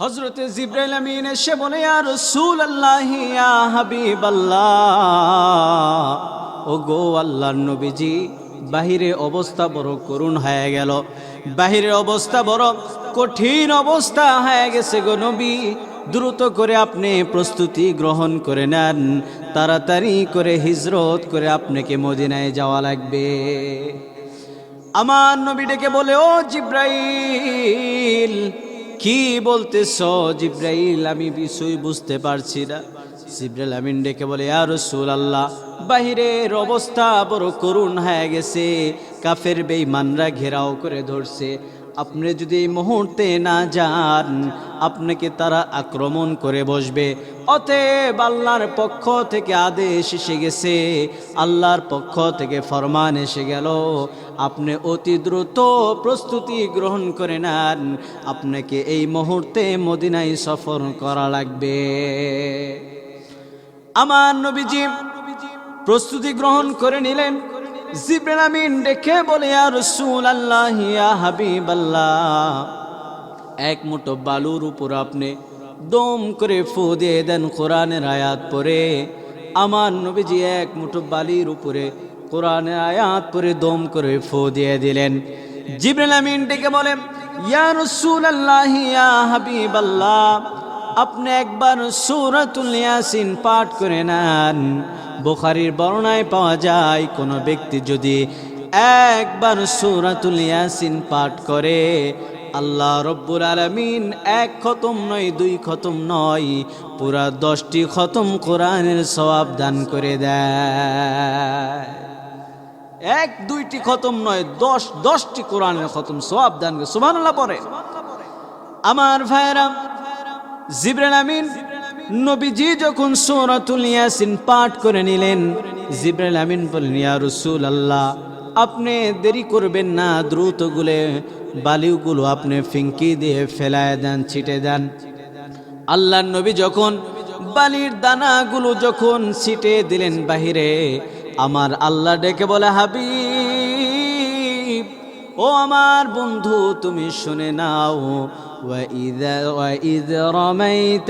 হজরত জিব্রাইল আমিন এসে বলে আর রসুল আল্লাহ হাবিব আল্লাহ ও গো আল্লাহর নবীজি, বাহিরে অবস্থা বড় করুণ হয়ে গেল। বাহিরের অবস্থা বড় কঠিন অবস্থা হয়ে গেছে গো নবী। দ্রুত করে আপনি প্রস্তুতি গ্রহণ করে নেন। তাড়াতাড়ি করে হিজরত করে আপনাকে মদিনায় যাওয়া লাগবে। আমার নবী ডেকে বলে, ও জিব্রাইল কি বলতেছ জিব্রাইল? আমি বিষয় বুঝতে পারছি না। জিব্রাইল আমিন ডেকে বলে আর রসুল আল্লাহ বাহিরের অবস্থা বড় করুণ হয়ে গেছে। কাফের বেঈমানরা ঘেরাও করে ধরছে। আপনি যদি এই মুহূর্তে না যান, আপনাকে তারা আক্রমণ করে বসবে। অতএব আল্লাহর পক্ষ থেকে আদেশ এসে গেছে। আল্লাহর পক্ষ থেকে ফরমান এসে গেল। আপনি অতি দ্রুত প্রস্তুতি গ্রহণ করে নেন। আপনাকে এই মুহূর্তে মদিনায় সফর করা লাগবে। আমার নবীজি প্রস্তুতি গ্রহণ করে নিলেন। জিব্রাইল আমিন ডেকে বলে আর রসুল আল্লাহ হাবিব আল্লাহ এক মুঠো বালুর উপর আপনি দম করে ফু দিয়ে দেন কোরআনের আয়াত পরে আমার নবীজি এক মুঠো বালির উপরে কোরআনের আয়াত পরে দম করে ফু দিয়ে দিলেন। জিব্রাইল আমিন ডেকে বলেন ইয়া রসুল আল্লাহ ইয়া আপনি একবার সূরাতুল ইয়াসিন পাঠ করে নেন। বুখারীর বর্ণায় পাওয়া যায়, কোনো ব্যক্তি যদি একবার সূরাতুল ইয়াসিন পাঠ করে, আল্লাহ রব্বুল আলামিন এক খতম নয়, দুই খতম নয়, পুরা দশটি খতম কোরআনের সওয়াব দান করে দেয়। এক, দুইটি খতম নয়, দশ, দশটি কোরআনের খতম সওয়াব দান করে পরে আমার ভাইরা জিব্রাইল আমিন নবীজি যখন সূরাতুল ইয়াসিন পাঠ করে নিলেন, জিব্রাইল আমিন বললেন, ইয়া আল্লাহ আপনি দেরি করবেন না, দ্রুত গুলে বালিগুলো আপনি ফিঙ্কি দিয়ে ফেলায় দেন, ছিটে দেন। আল্লাহর নবী যখন বালির দানাগুলো যখন ছিটে দিলেন বাহিরে আমার আল্লাহ ডেকে বলে হাবিব ও আমার বন্ধু তুমি শুনে নাও وإذا وإذ رميت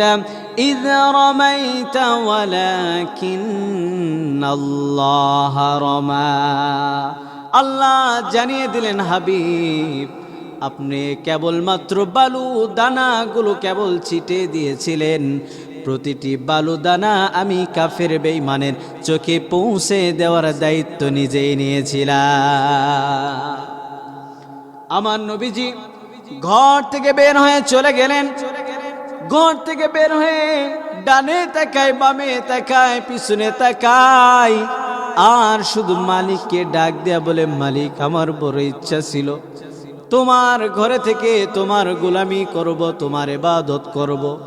إذ رميت ولكن الله رمى আল্লাহ জানিয়ে দিলেন হাবিব আপনি কেবলমাত্র বালু দানাগুলো কেবল ছিটে দিয়েছিলেন প্রতিটি বালু দানা আমি কাফের বেইমানের চোখে পৌঁছে দেওয়ার দায়িত্ব নিজেই নিয়েছিলাম। আমার নবীজি ঘর থেকে বের হয়ে চলে গেলেন। ঘর থেকে বের হয়ে ডানে তাকায়, বামে তাকায়, পিছনে তাকায়। আর শুধু মালিককে ডাক দেয়া বলে, মালিক, আমার বড় ইচ্ছা ছিল। তোমার ঘরে থেকে তোমার গোলামি করব, তোমার এবাদত করব।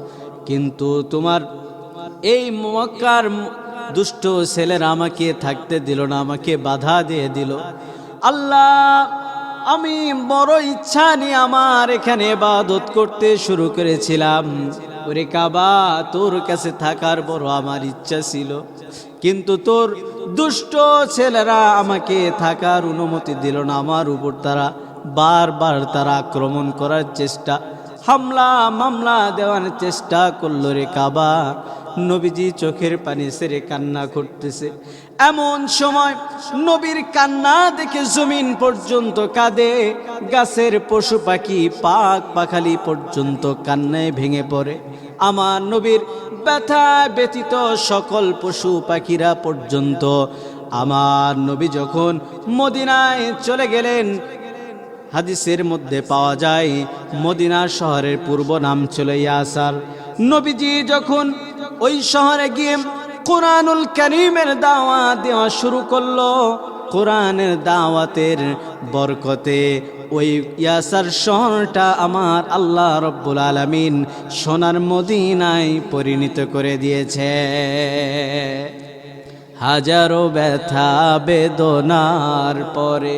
কিন্তু তোমার এই মক্কার দুষ্ট ছেলেরা আমাকে থাকতে দিল না, আমাকে বাধা দিয়ে দিল। আল্লাহ, আমি বড় ইচ্ছা নিয়ে আমার এখানে ইবাদত করতে শুরু করেছিলাম। ওরে কাবা, তোর কাছে থাকার বড় আমার ইচ্ছা ছিল। কিন্তু তোর দুষ্ট ছেলেরা আমাকে থাকার অনুমতি দিল না, আমার উপর তারা বারবার তারা আক্রমণ করার চেষ্টা হামলা মামলা দেওয়ার চেষ্টা করল রে কাবা। নবীজি চোখের পানি সেরে কান্না করতেছে। এমন সময় নবীর কান্না দেখে জমিন পর্যন্ত কাঁদে। গাছের পশু পাখি পাক পাখালি পর্যন্ত কান্নায় ভেঙে পড়ে। আমার নবীর ব্যথা ব্যতীত সকল পশু পাখিরা পর্যন্ত। আমার নবী যখন মদিনায় চলে গেলেন হাদিসের মধ্যে পাওয়া যায় মদিনা শহরের পূর্ব নাম ছিল ইয়াসার। নবীজি যখন ওই শহরে গিয়ে কোরআনুল করিমের দাওয়াত দেওয়া শুরু করল, কোরআনের দাওয়াতের বরকতে ওই ইয়াসার শহরটা আমার আল্লাহ রব্বুল আলমিন সোনার মদিনায় পরিণত করে দিয়েছে। হাজারো ব্যথা বেদনার পরে